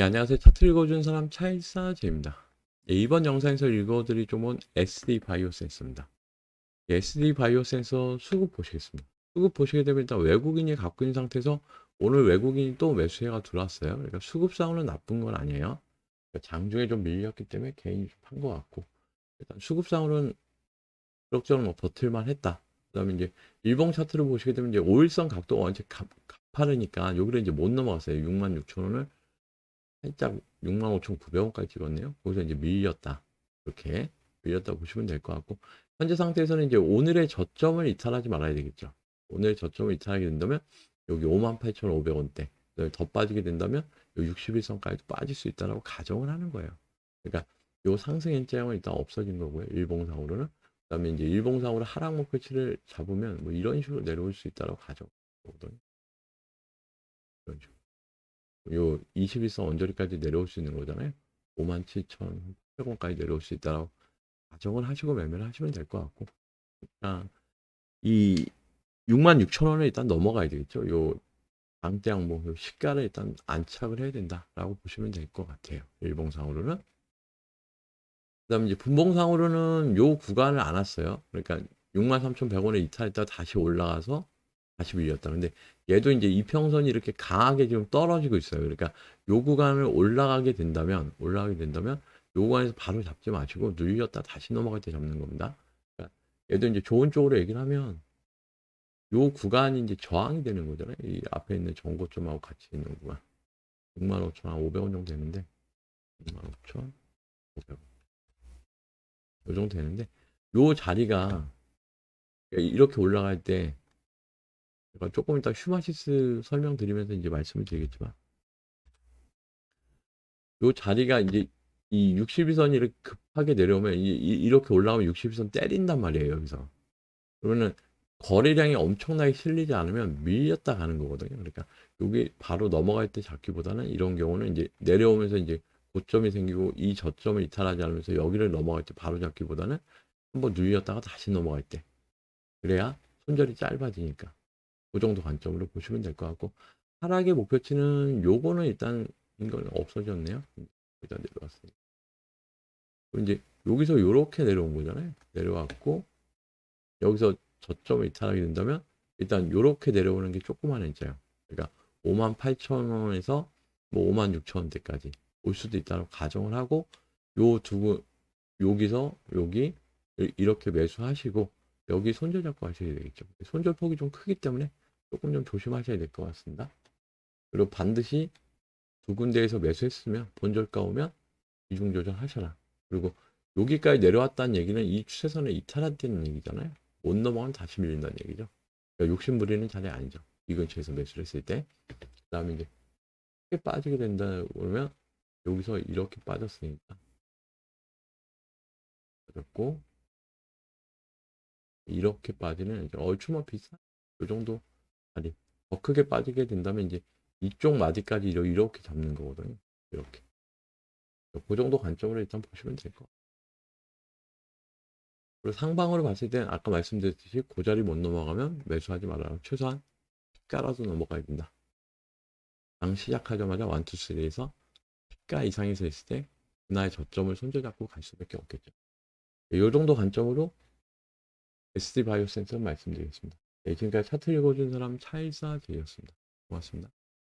네, 안녕하세요. 차트 읽어준 사람 차일사제입니다. 네, 이번 영상에서 읽어드릴 종목은 SD 바이오 센서입니다. 네, SD 바이오 센서 수급 보시겠습니다. 수급 보시게 되면 일단 외국인이 갖고 있는 상태에서 오늘 외국인이 또 매수해가 들어왔어요. 그러니까 수급상으로는 나쁜 건 아니에요. 그러니까 장중에 좀 밀렸기 때문에 개인이 좀 판 것 같고 일단 수급상으로는 그럭저럭 뭐 버틸만 했다. 그 다음에 이제 일봉 차트를 보시게 되면 이제 5일선 각도가 완전 가, 가파르니까 여기를 이제 못 넘어갔어요. 6만 6천 원을 살짝 65,900원까지 찍었네요. 거기서 이제 밀렸다. 이렇게 밀렸다 보시면 될 것 같고 현재 상태에서는 이제 오늘의 저점을 이탈하지 말아야 되겠죠. 오늘 저점을 이탈하게 된다면 여기 58,500원대 더 빠지게 된다면 요 61선까지도 빠질 수 있다라고 가정을 하는 거예요. 그러니까 요 상승 현장은 일단 없어진 거고요. 일봉상으로는 그다음에 이제 일봉상으로 하락 목표치를 잡으면 뭐 이런 식으로 내려올 수 있다라고 가정거든요. 이런 식으로. 요 21선 언저리까지 내려올 수 있는 거잖아요. 57,800원까지 내려올 수 있다라고 가정을 하시고 매매를 하시면 될 것 같고 아, 이 66,000원을 일단 넘어가야 되겠죠. 요 장대 항목, 요 시가를 일단 안착을 해야 된다라고 보시면 될 것 같아요. 일봉상으로는. 그다음에 이제 분봉상으로는 요 구간을 안 왔어요. 그러니까 63,100원에 이탈했다 다시 올라가서 다시 밀렸다. 근데 얘도 이제 이평선이 이렇게 강하게 지금 떨어지고 있어요. 그러니까 요 구간을 올라가게 된다면 올라가게 된다면 요 구간에서 바로 잡지 마시고 눌렸다 다시 넘어갈 때 잡는 겁니다. 그러니까 얘도 이제 좋은 쪽으로 얘기를 하면 요 구간이 이제 저항이 되는 거잖아요. 이 앞에 있는 전고점하고 같이 있는 구간. 65,500원 정도 되는데 65,500원. 요 정도 되는데 요 자리가 이렇게 올라갈 때 제가 조금 이따 휴마시스 설명드리면서 이제 말씀을 드리겠지만 요 자리가 이제 이 61선이 이렇게 급하게 내려오면 이, 이- 이렇게 올라오면 61선 때린단 말이에요 여기서. 그러면은 거래량이 엄청나게 실리지 않으면 밀렸다 가는 거거든요. 그러니까 여기 바로 넘어갈 때 잡기보다는 이런 경우는 이제 내려오면서 이제 고점이 생기고 이 저점을 이탈하지 않으면서 여기를 넘어갈 때 바로 잡기보다는 한번 눌렸다가 다시 넘어갈 때. 그래야 손절이 짧아지니까 그 정도 관점으로 보시면 될 것 같고 하락의 목표치는 요거는 일단 이건 없어졌네요. 일단. 그리고 이제 여기서 요렇게 내려온 거잖아요. 내려왔고 여기서 저점을 이탈하게 된다면 일단 요렇게 내려오는 게 조그만 했잖아요. 그러니까 58,000원에서 뭐 56,000원대까지 올 수도 있다고 가정을 하고 요두 여기서 여기 이렇게 매수하시고 여기 손절 잡고 하셔야 되겠죠. 손절 폭이 좀 크기 때문에 조금 좀 조심하셔야 될 것 같습니다. 그리고 반드시 두 군데에서 매수했으면 본절가 오면 이중 조정 하셔라. 그리고 여기까지 내려왔다는 얘기는 이 추세선에 이탈한다는 얘기잖아요. 못 넘어가면 다시 밀린다는 얘기죠. 그러니까 욕심 부리는 자리 아니죠. 이 근처에서 매수를 했을 때. 그 다음에 이제 크게 빠지게 된다 그러면 여기서 이렇게 빠졌으니까 빠졌고 이렇게 빠지는 얼추만 비슷한 요 정도 자리 더 크게 빠지게 된다면 이제 이쪽 마디까지 이렇게 잡는 거거든요. 이렇게 그 정도 관점으로 일단 보시면 될 것 같아요. 그리고 상방으로 봤을 땐 아까 말씀드렸듯이 그 자리 못 넘어가면 매수하지 말아요. 최소한 시가라도 넘어가야 된다. 장 시작하자마자 1, 2, 3에서 시가 이상에서 있을 때 그날의 저점을 손절 잡고 갈 수밖에 없겠죠. 이 정도 관점으로 SD 바이오 센서 말씀드리겠습니다. 네, 지금까지 차트 읽어준 사람 차일사 제이였습니다. 고맙습니다.